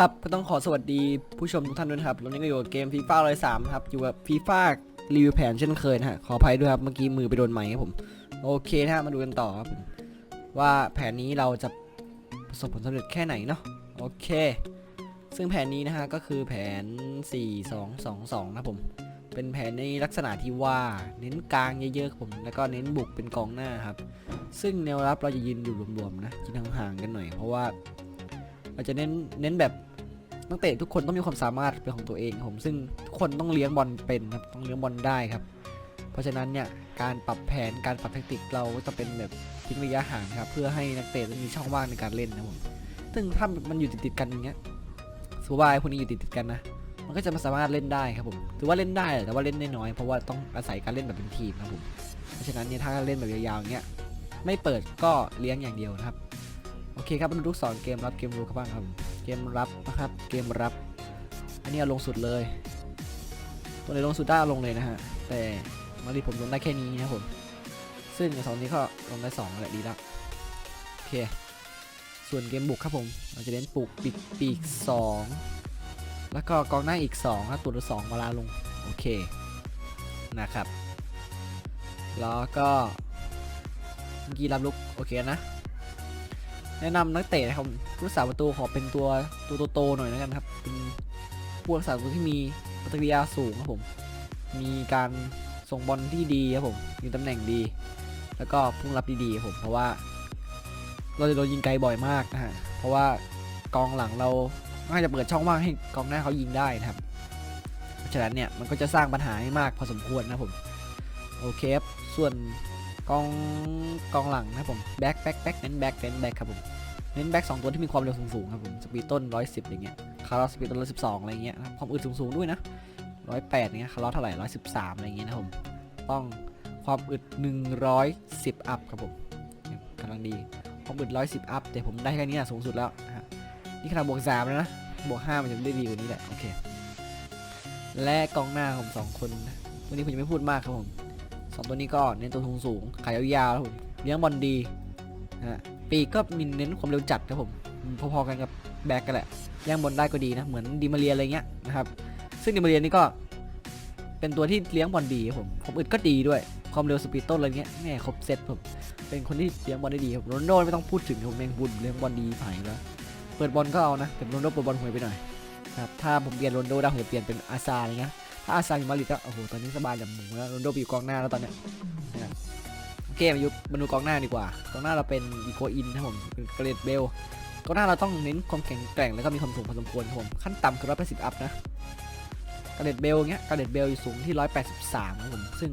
ครับก็ต้องขอสวัสดีผู้ชมทุกท่านด้วยครับเรานี้ก็อยู่กับเกมฟีฟ่าร้อยสามครับ อยู่กับฟีฟ่ารีวิวแผนเช่นเคยนะฮะ ขออภัยด้วยครับ เมื่อกี้มือไปโดนไม้ครับผม โอเคนะฮะ มาดูกันต่อครับ ว่าแผนนี้เราจะประสบผลสำเร็จแค่ไหนเนาะ โอเค ซึ่งแผนนี้นะฮะ ก็คือแผน 4 2 2 2 นะผม เป็นแผนในลักษณะที่ว่าเน้นกลางเยอะๆครับผม แล้วก็เน้นบุกเป็นกองหน้าครับ ซึ่งแนวรับเราจะยืนอยู่รวมๆนะยืนห่างๆกันหน่อย เพราะว่า เราจะเน้นเน้นแบบนักเตะทุกคนต้องมีความสามารถเป็นของตัวเองครับผมซึ่งทุกคนต้องเลี้ยงบอลเป็นครับต้องเลี้ยงบอลได้ครับ เพราะฉะนั้นเนี่ยการปรับแผนการปรับแทคติกเราจะเป็นแบบทิ้งระยะห่างครับเพื่อให้นักเตะมีช่องว่างในการเล่นนะครับผมซึ่งถ้ามันอยู่ติดๆกันอย่างเงี้ยสมมติว่าไอ้พวกนี้อยู่ติดๆกันนะมันก็จะม่สามารถเล่นได้ครับผมถือว่าเล่นได้แต่ว่าเล่นได้น้อยเพราะว่าต้องอาศัยการเล่นแบบเป็นทีมนะครับผมเพราะฉะนั้นเนี่ยถ้าเล่นแบบยาวๆอย่างเงี้ยไม่เปิดก็เลี้ยงอย่างเดียวนะครับ โอเคครับมาดูลูกศรเกมรับเกมรู้ครับบ้างครับ เกมรับนะครับ เกมรับ อันนี้เอาลงสุดเลย ตัวไหนลงสุดได้ลงเลยนะฮะ แต่มารีผมลงได้แค่นี้นะผม ซึ่งสองนี้ก็ลงได้สองแหละดีล้วโอเค ส่วนเกมบุกครับผม เราจะเล่นปลูกปีกปีกสองแล้วก็กองหน้าอีก2ครับตัวละสองเวลาลง โอเค นะครับ แล้วก็เมื่อกี้รับลุก โอเคนะ แนะนำนักเตะนะครับผู้รักษาประตูขอเป็นตัวตัวโตๆหน่อยแล้วกันครับเป็นผู้รักษาประตูที่มีปฏิกิริยาสูงครับผม มีการส่งบอลที่ดีครับผมมีตำแหน่งดี แล้วก็พุ่งรับดีๆครับผมเพราะว่า เราจะโดนยิงไกลบ่อยมากนะฮะเพราะว่ากองหลังเราน่าจะเปิดช่องว่างให้กองหน้าเขายิงได้นะครับเพราะฉะนั้นเนี่ยมันก็จะสร้างปัญหาให้มากพอสมควรนะครับผมโอเคครับส่วน กองกองหลังนะครับผมแบ็คแบ็คแบ็คเน้นแบ็คเน้นแบ็คครับผมเน้นแบ็คสองตัวที่มีความเร็วสูงๆครับผมสปีดต้น110อย่างเงี้ยคาร์ลสปีดต้น112อะไรเงี้ยความอึดสูงๆด้วยนะ108อย่างเงี้ยคาร์ลเท่าไหร่113อะไรเงี้ยนะผมต้องความอึด110อัพครับผมกำลังดีความอึด110อัพแต่ผมได้แค่นี้นะสูงสุดแล้วนี่ขนาดบวก3แล้วนะบวก5มันจะได้ดีกว่านี้แหละโอเคและกองหน้าผมสองคนวันนี้ผมจะไม่พูดมากครับผม สองตัวนี้ก็เน้นตัวสูงสูงขายยาวๆครับผมเลี้ยงบอลดีนะฮะปีกก็มีเน้นความเร็วจัดครับผมพอๆกันกับแบ็กกันแหละย่างบอลได้ก็ดีนะ เหมือนดิมาเรียอะไรเงี้ยนะครับ ซึ่งดิมาเรียนี่ก็ เป็นตัวที่เลี้ยงบอลดีครับผม ผมอึดก็ดีด้วย ความเร็วสปีดต้นอะไรเงี้ยแม่ครบเซตผม เป็นคนที่เลี้ยงบอลได้ดีครับโรนโดไม่ต้องพูดถึงผมเองบุญเลี้ยงบอลดีผ่านแล้ว เปิดบอลก็เอานะแต่โรนโดเปิดบอลห่วยไปหน่อยนะครับ ถ้าผมเปลี่ยนโรนโดได้ผมจะเปลี่ยนเป็นอาซาอะไรเงี้ย ถ้าอาซาอยู่มาริดก็โอ้โหตอนนี้สบายแบบหมูแล้วโรนโดไปอยู่กองหน้าแล้วตอนเนี้ยโอเคมาอยู่มาดูกองหน้าดีกว่ากองหน้าเราเป็นอีโคอินครับผมเป็นเกรดเบลกองหน้าเราต้องเน้นความแข็งแกร่งแล้วก็มีความสูงพอสมควรครับผมขั้นต่ำคือร้อยแปดสิบอัพนะกระเด็ดเบลเงี้ยกระเด็ดเบลอยู่สูงที่ร้อยแปดสิบสามครับผมซึ่ง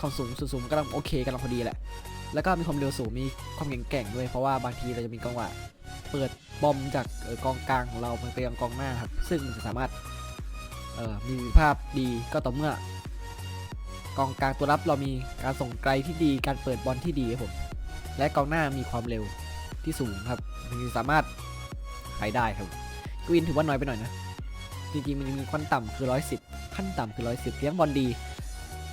ความสูงสูงกำลังโอเคกำลังพอดีแหละ แล้วก็มีความเร็วสูงมีความแข็งแกร่งด้วย เพราะว่าบางทีเราจะมีจังหวะเปิดบอมจากกองกลางของเราไปยังกองหน้าครับซึ่งจะสามารถ เออมีภาพดีก็ต่อเมื่อกองกลางตัวรับเรามีการส่งไกลที่ดีการเปิดบอลที่ดีครับผมและกองหน้ามีความเร็วที่สูงครับมันสามารถขายได้ครับกวินถือว่าน้อยไปหน่อยนะจริงๆมันมีขั้นต่ำคือ 110 ขั้นต่ำคือ 110 เลี้ยงบอลดี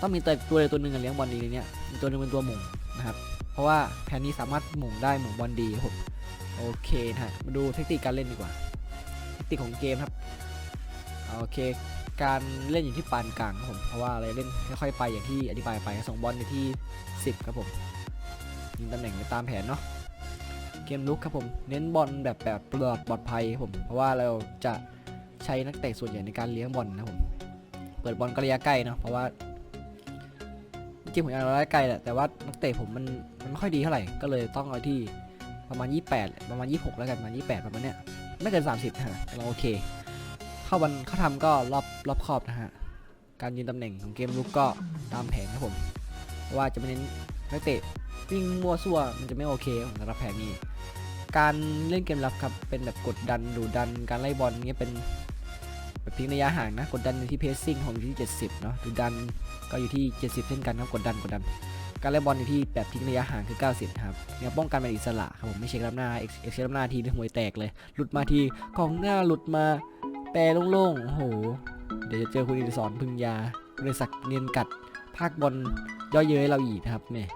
ต้องมีตัวตัวใดตัวหนึ่งเลี้ยงบอลดีในเนี้ยมีตัวหนึงเป็นตัวหม่งนะครับเพราะว่าแผนนี้สามารถหม่งได้หม่งบอลดีครับโอเคนะฮะมาดูเทคนิคการเล่นดีกว่า เทคนิคของเกมครับ โอเค การเล่นอยู่ที่ปานกลางครับผมเพราะว่าอะไรเล่นค่อยๆไปอย่างที่อธิบายไปส่งบอลอยู่ที่ 10 ครับผมยิงตำแหน่งไปตามแผนเนาะเกมลุกครับผมเน้นบอลแบบแบบปลอดปลอดภัยครับผมเพราะว่าเราจะใช้นักเตะส่วนใหญ่ในการเลี้ยงบอลนะผมเปิดบอลกระยะใกล้เนาะเพราะว่าจริงๆผมอยากเอาระยะไกลแหละแต่ว่านักเตะผมมันมันไม่ค่อยดีเท่าไหร่ก็เลยต้องเอาที่ประมาณ 28 ประมาณ 26 แล้วกันประมาณ 28 ประมาณเนี้ยไม่เกิน 30ฮะเราโอเค เข้าวันเข้าทำก็รอบรอบขอบนะฮะ การยืนตำแหน่งของเกมลุกก็ตามแผนครับผม เพราะว่าจะไม่เน้นนักเตะวิ่งมั่วซั่วมันจะไม่โอเคสำหรับแผนนี้ การเล่นเกมรับครับเป็นแบบกดดันดูดัน การไล่บอลเงี้ยเป็นแบบทิ้งระยะห่างนะ กดดันอยู่ที่เพสซิ่งของอยู่ที่ 70 เนาะดูดันก็อยู่ที่ 70 เช่นกันครับกดดันกดดัน การเล่บอลอยู่ที่แบบทิ้งระยะห่างคือ 90 ครับเนี่ยป้องกันเป็นอิสระครับผมไม่เช็ครับหน้าเอ็กเช็ครับหน้าทีนึงหวยแตกเลย หลุดมาทีกองหน้าหลุดมา แปรโล่งๆโอ้โห เดี๋ยวจะเจอคุณอินสอนพึงยาบริษัทเนียนกัด ภาคบอลย่อเย้ยเราอีกนะครับเนี่ย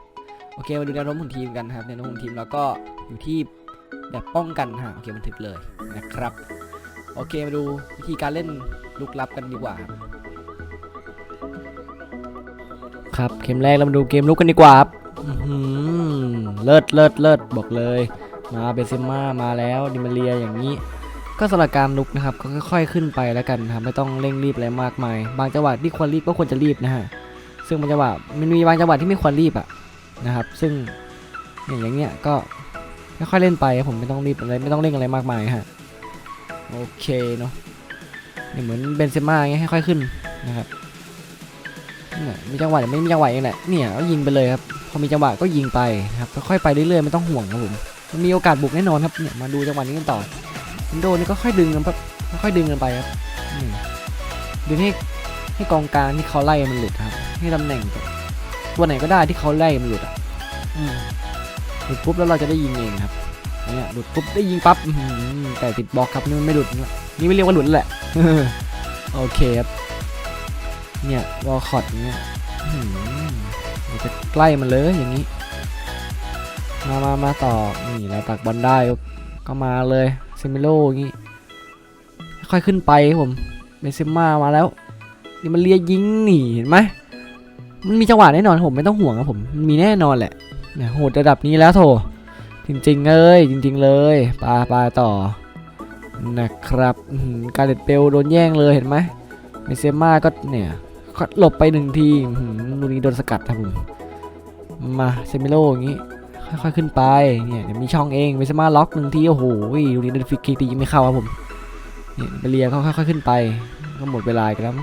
โอเคมาดูแนวโน้มของทีมกันครับแนวโน้มของทีมเราก็อยู่ที่แบบป้องกันฮะโอเคบันทึกเลยนะครับ โอเคมาดูวิธีการเล่นลุกลับกันดีกว่า ครับเกมแรกเรามาดูเกมลุกกันดีกว่าครับเลิศเลิศเลิศบอกเลย มาเบนเซม่ามาแล้วดิมาเรียอย่างนี้ ก็สำหรับการลุกนะครับก็ค่อยๆขึ้นไปแล้วกันนะครับไม่ต้องเร่งรีบอะไรมากมาย บางจังหวะที่ควรรีบก็ควรจะรีบนะฮะซึ่งบางจังหวะมันมีบางจังหวะที่ไม่ควรรีบอะนะครับ ซึ่งอย่างอย่างเงี้ยก็ค่อยๆเล่นไปผมไม่ต้องรีบอะไรไม่ต้องเร่งอะไรมากมายฮะโอเคเนาะเนี่ยเหมือนเบนเซม่าเงี้ยค่อยๆขึ้นนะครับเนี่ยมีจังหวะเดี๋ยวไม่มีจังหวะเองแหละเนี่ยก็ยิงไปเลยครับพอมีจังหวะก็ยิงไปนะครับค่อยๆไปเรื่อยๆไม่ต้องห่วงครับผมมันมีโอกาสบุกแน่นอนครับเนี่ยมาดูจังหวะนี้กันต่อ วินโดว์นี่ก็ค่อยดึงกันแบบค่อยๆดึงกันไปครับอืมดึงให้ให้กองกลางที่เขาไล่มันหลุดครับ ให้ตำแหน่งตัวไหนก็ได้ที่เขาไล่มันหลุดอะอืมหลุดปุ๊บแล้วเราจะได้ยิงเองครับเนี่ยหลุดปุ๊บได้ยิงปั๊บอื้อหือแต่ติดบล็อกครับนี่มันไม่หลุดนะนี่ไม่เรียกว่าหลุดแล้วแหละโอเคครับเนี่ยวอลคอตเนี่ยอื้อหือเราจะใกล้มันเลยอย่างนี้ มามามาต่อนี่เราตักบอลได้ครับก็มาเลย เซมิโลอย่างงี้ค่อยขึ้นไปครับผมเบนเซม่ามาแล้ว นี่มันเลียยิงหนีเห็นไหมมันมีจังหวะแน่นอนผมไม่ต้องห่วงครับผมมันมีแน่นอนแหละเนี่ยโหดระดับนี้แล้วโถจริงๆเลยจริง ๆ เลยปาปาต่อนะครับการเด็ดเปลโดนแย่งเลยเห็นไหมเบนเซม่าก็เนี่ยหลบไปหนึ่งทีอื้อหือลูกนี้โดนสกัดครับผมมาเซมิโลอย่างงี้ ค่อยๆขึ้นไปเนี่ยมีช่องเองเวสมาล็อกหนึ่งทีโอ้โหดูนี่เดนฟิกตียังไม่เข้าครับผมเนี่ยไปเรียเขาค่อยๆขึ้นไป ก็หมดเวลากันแล้ว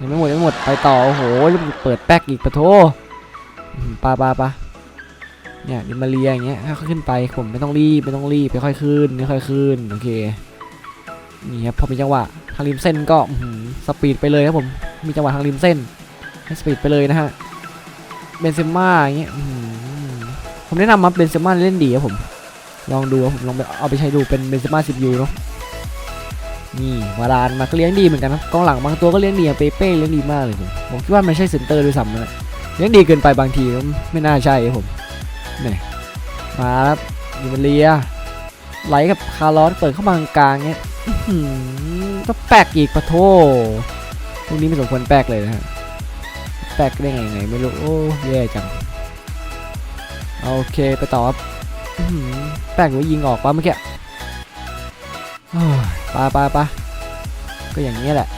ยังไม่หมดยังไม่หมดไปต่อโอ้โหล้วเปิดแป๊กอีกปะโถปาปาปาเนี่ยเดี๋ยวมาเรียอย่างเงี้ยค่อยๆขึ้นไปผมไม่ต้องรีบไม่ต้องรีบค่อยๆขึ้นค่อยๆขึ้นโอเคนี่ครับพอมีจังหวะทางริมเส้นก็สปีดไปเลยครับผมมีจังหวะทางริมเส้นให้สปีดไปเลยนะฮะเบนเซม่าอย่างเงี้ย ผมแนะนำมาเบนเซม่าเล่นดีครับผม ลองดูครับผมลองไปเอาไปใช้ดูเป็นเบนเซม่าสิบยูเนาะนี่วารานมาก็เลี้ยงดีเหมือนกันนะกองหลังบางตัวก็เลี้ยงดีเปเป้เลี้ยงดีมากเลยผมผมคิดว่ามันใช่เซนเตอร์ด้วยซ้ำนะเลี้ยงดีเกินไปบางทีก็ไม่น่าใช่ครับผมนี่มาครับยูเมเลียไหลกับคาร์ลอสเปิดเข้ามากลางเงี้ยต้อหือก็แปลกอีกปะโทพวกนี้ไม่สมควรแปลกเลยนะฮะแปลกได้ไงไงไม่รู้โอ้แย่จัง โอเคไปต่อครับแป้งหรือว่ยิงออกปะเมื่อกี้โอ้ยไปาปาปาก็อย่างนี้ยแหละ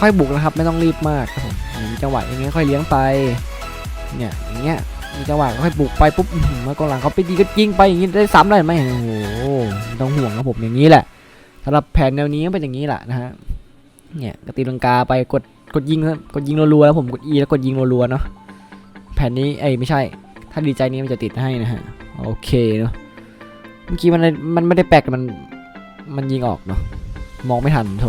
ค่อยบุกนะครับ ไม่ต้องรีบมากครับผมมีจังหวะอย่างเงี้ยค่อยเลี้ยงไป เนี่ยอย่างเงี้ยมีจังหวะค่อยบุกไปปุ๊บอื้อหือมากองหลังเขาไปดีก็ยิงไปอย่างงี้ได้ซ้ำได้ไหมโอ้โหต้องห่วงครับผมอย่างนี้แหละสำหรับแผนแนวนี้ก็เป็นอย่างนี้แหละนะฮะเนี่ยกตีลังกาไปกดกดยิงครับกดยิงรัวๆแล้วผมกด E แล้วกดยิงรัวๆเนาะแผ่นนี้เอ้ยไม่ใช่ ถ้าดีใจนี้มันจะติดให้นะฮะ โอเคเนาะ เมื่อกี้มันมันไม่ได้แปลกแต่มัน มันยิงออกเนาะ มองไม่ทันโถ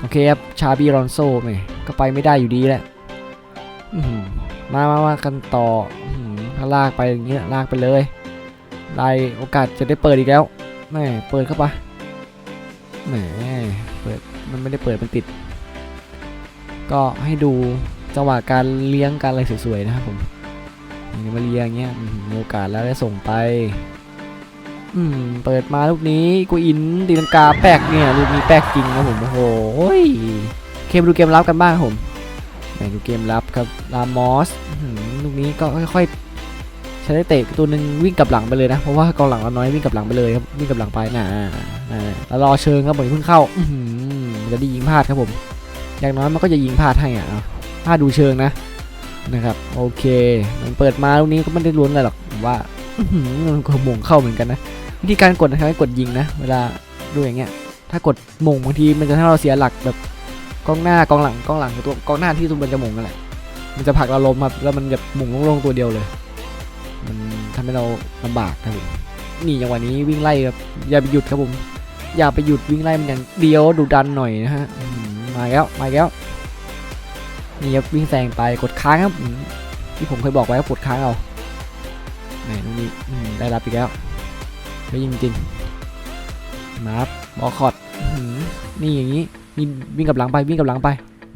โอเคครับ ชาบีรอนโซ่ไหมก็ไปไม่ได้อยู่ดีแหละมามามากันต่ออื้อหือถ้าลากไปอย่างเงี้ยลากไปเลยได้โอกาสจะได้เปิดอีกแล้วแม่เปิดเข้าไปแหมเปิดมันไม่ได้เปิดมันติด ก็ให้ดูจังหวะการเลี้ยงการอะไรสวยๆนะครับผม อย่างมาเลี้ยงเงี้ยมีโอกาสแล้วได้ส่งไป อืม เปิดมาลูกนี้กูอินตีลังกาแปลกเนี่ยลูกนี้แปลกจริงนะผมโอ้โหเคมดูเกมรับกันบ้างผมไหนดูเกมรับครับลามอสลูกนี้ก็ค่อยๆใช้ได้เตะตัวหนึ่งวิ่งกลับหลังไปเลยนะ เพราะว่ากองหลังเราน้อยวิ่งกลับหลังไปเลยครับวิ่งกลับหลังไปน่ะนะแล้วรอเชิงครับผมเพิ่งเข้าอืมจะได้ยิงพลาดครับผม อย่างน้อยมันก็จะยิงพลาดให้อะพลาดดูเชิงนะ นะครับ โอเค มันเปิดมาลูกนี้ก็ไม่ได้ล้วนอะไรหรอกผมว่ามันก็มงเข้าเหมือนกันนะ วิธีการกดนะครับให้กดยิงนะ เวลาดูอย่างเงี้ย ถ้ากดมงบางทีมันจะทำให้เราเสียหลักแบบกองหน้ากองหลังกองหลังคือตัวกองหน้าที่ตัวมันจะมงนั่นแหละ มันจะผลักเราล้มครับแล้วมันจะมงลงๆตัวเดียวเลย มันทำให้เราลำบากครับผมนี่จังหวะนี้วิ่งไล่ครับอย่าไปหยุดครับผมอย่าไปหยุดวิ่งไล่มันอย่างเดียวดุดันหน่อยนะฮะมาแล้วมาแล้ว นี่ครับวิ่งแซงไปกดค้างครับที่ผมเคยบอกไว้ว่ากดค้างเอาแหมตรงนี้ได้รับอีกแล้วไม่ยิงจริงมาครับบอคอดนี่อย่างนี้มีวิ่งกับหลังไปวิ่งกับหลังไป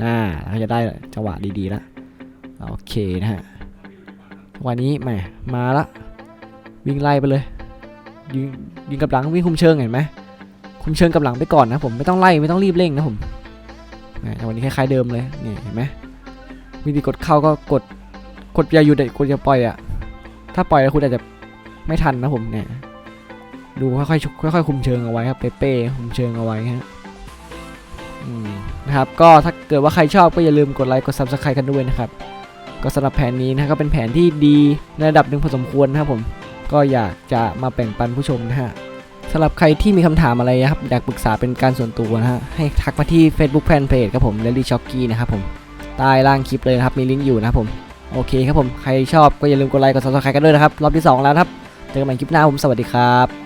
น่าเราจะได้จังหวะดีๆแล้วโอเคนะฮะวันนี้แหมมาละวิ่งไล่ไปเลยยิงยิงกับหลังวิ่งคุมเชิงเห็นไหมคุมเชิงกับหลังไปก่อนนะผมไม่ต้องไล่ไม่ต้องรีบเร่งนะผมวันนี้คล้ายๆเดิมเลยเนี่ยเห็นไหม วิธีกดเข้าก็กดกดอย่าหยุดอะกดอย่าปล่อยอะถ้าปล่อยแล้วคุณอาจจะไม่ทันนะผมเนี่ยดูค่อยๆค่อยๆคุมเชิงเอาไว้ครับเป๊ะๆคุมเชิงเอาไว้ฮะอืมนะครับก็ถ้าเกิดว่าใครชอบก็อย่าลืมกดไลค์กด subscribe กันด้วยนะครับก็สำหรับแผนนี้นะก็เป็นแผนที่ดีในระดับหนึ่งพอสมควรนะครับผมก็อยากจะมาแบ่งปันผู้ชมนะฮะสำหรับใครที่มีคำถามอะไรนะครับอยากปรึกษาเป็นการส่วนตัวนะฮะให้ทักมาที่ Facebook Fanpage ครับผม Lady Shocky นะครับผม ใต้ล่างคลิปเลยนะครับ มีลิงก์อยู่นะครับผมโอเคครับผม ใครชอบก็อย่าลืมกดไลค์กด subscribe กันด้วยนะครับ รอบที่ 2 แล้วครับ เจอกันใหม่คลิปหน้าผม สวัสดีครับ